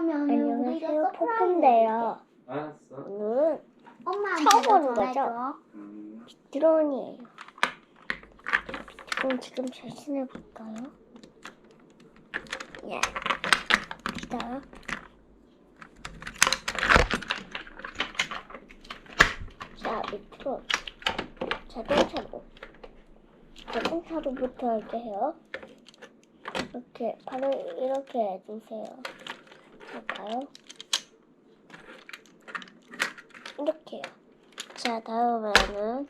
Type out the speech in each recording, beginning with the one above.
하면 안녕하세요, 포크인데요. 알았어. 오늘은 엄마한테 처음 보는 전화해줘. 음. 드론이에요. 그럼 지금 자신해 볼까요? 예. 기다려. 자, 밑으로 자동차로 자동차로부터 할게요. 이렇게 바로 이렇게 해주세요. 볼까요? 이렇게요. 자, 다음에는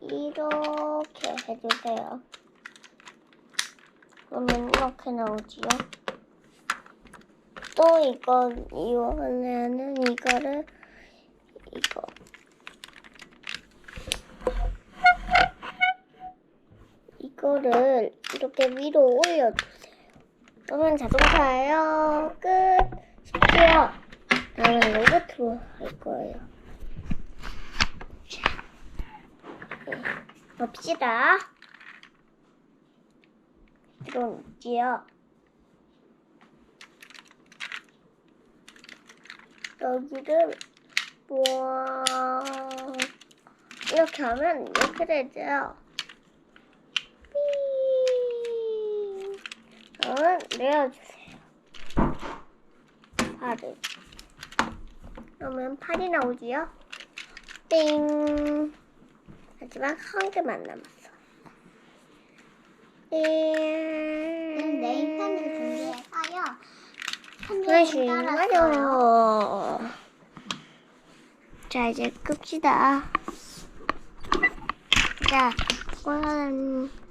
이렇게 해주세요. 그러면 이렇게 나오지요. 또 이거, 이번에는 이거를, 이거. 이거를 이렇게 위로 올려주세요. 그러면 자동차예요. 끝. 쉽지요? 다음은 로봇으로 할 거예요. 자, 네, 봅시다. 드론 있지요? 여기를 뭐 이렇게 하면 이렇게 되죠. 그러면 내려주세요. 팔을. 그러면 팔이 나오지요? 띵. 하지만 한 개만 남았어. 띵. 네임펜을 준비해서요. 다시 한번 따랐어요. 가요. 자, 이제 끕시다. 자, 이거는